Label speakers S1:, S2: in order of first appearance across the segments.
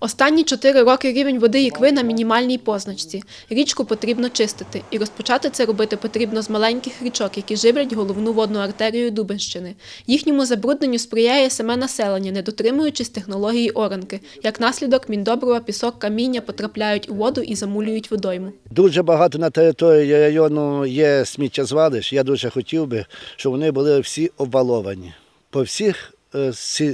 S1: Останні чотири роки рівень води Ікви на мінімальній позначці. Річку потрібно чистити, і розпочати це робити потрібно з маленьких річок, які живлять головну водну артерію Дубенщини. Їхньому забрудненню сприяє саме населення, не дотримуючись технології оранки. Як наслідок, міндобрива, пісок, каміння потрапляють у воду і замулюють водойму.
S2: Дуже багато на території району є сміттєзвалищ. Я дуже хотів би, щоб вони були всі обваловані по всіх сі-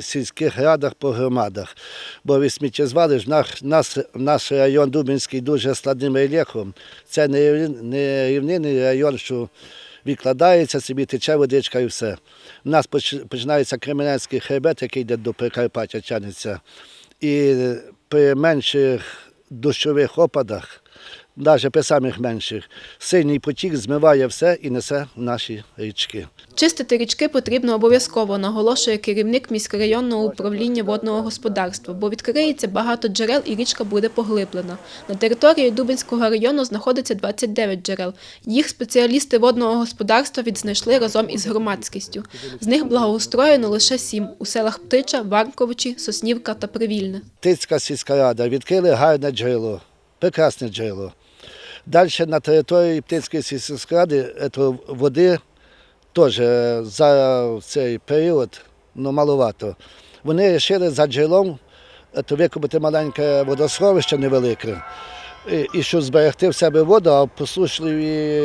S2: сільських радах, по громадах. Бо від сміттєзвалищ наш, наш, наш район Дубинський дуже складним рельєфом. Це не, не рівнинний район, що відкладається собі, тече водичка і все. У нас починається Кременецький хребет, який йде до Прикарпаття, тягнеться. І при менших дощових опадах навіть при самих менших, сильний потік змиває все і несе в наші річки.
S1: Чистити річки потрібно обов'язково, наголошує керівник міськрайонного управління водного господарства, бо відкриється багато джерел і річка буде поглиблена. На території Дубинського району знаходиться 29 джерел. Їх спеціалісти водного господарства відзнайшли разом із громадськістю. З них благоустроєно лише сім у селах Птича, Варковичі, Соснівка та Привільне.
S2: Тицька сільська рада відкрили гарне джерело, прекрасне джерело. Далі на території Птицької сільської ради е, води теж е, за цей період ну, маловато. Вони вирішили за джерелом е, то викопати маленьке водосховище невелике. І, і щоб зберегти в себе воду, а в послушливі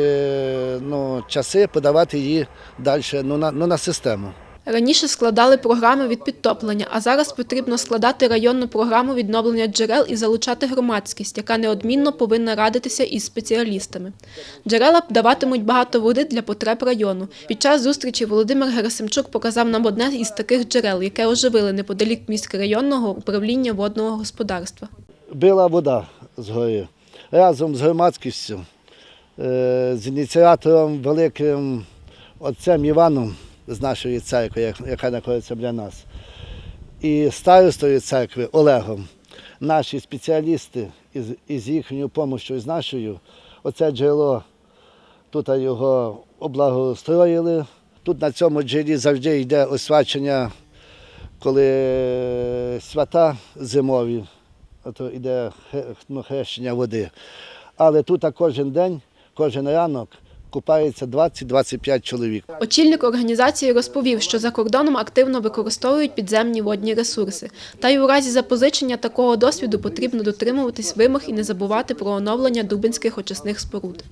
S2: ну, часи подавати її далі ну, на, ну, на систему.
S1: Раніше складали програми від підтоплення, а зараз потрібно складати районну програму відновлення джерел і залучати громадськість, яка неодмінно повинна радитися із спеціалістами. Джерела даватимуть багато води для потреб району. Під час зустрічі Володимир Герасимчук показав нам одне із таких джерел, яке оживили неподалік міськрайонного управління водного господарства.
S2: била вода з гори разом з громадськістю, е, з ініціатором великим отцем Іваном з нашої церкви, яка знаходиться біля нас, і старостою церкви Олегом. Наші спеціалісти із, із їхньою допомогою, з нашою, оце джерело тут його облагоустроїли. Тут на цьому джерелі завжди йде освячення, коли свята зимові, то йде ну, хрещення води. Але тут кожен день, кожен ранок купається 20-25 чоловік.
S1: Очільник організації розповів, що за кордоном активно використовують підземні водні ресурси. Та й у разі запозичення такого досвіду потрібно дотримуватись вимог і не забувати про оновлення дубинських очисних споруд.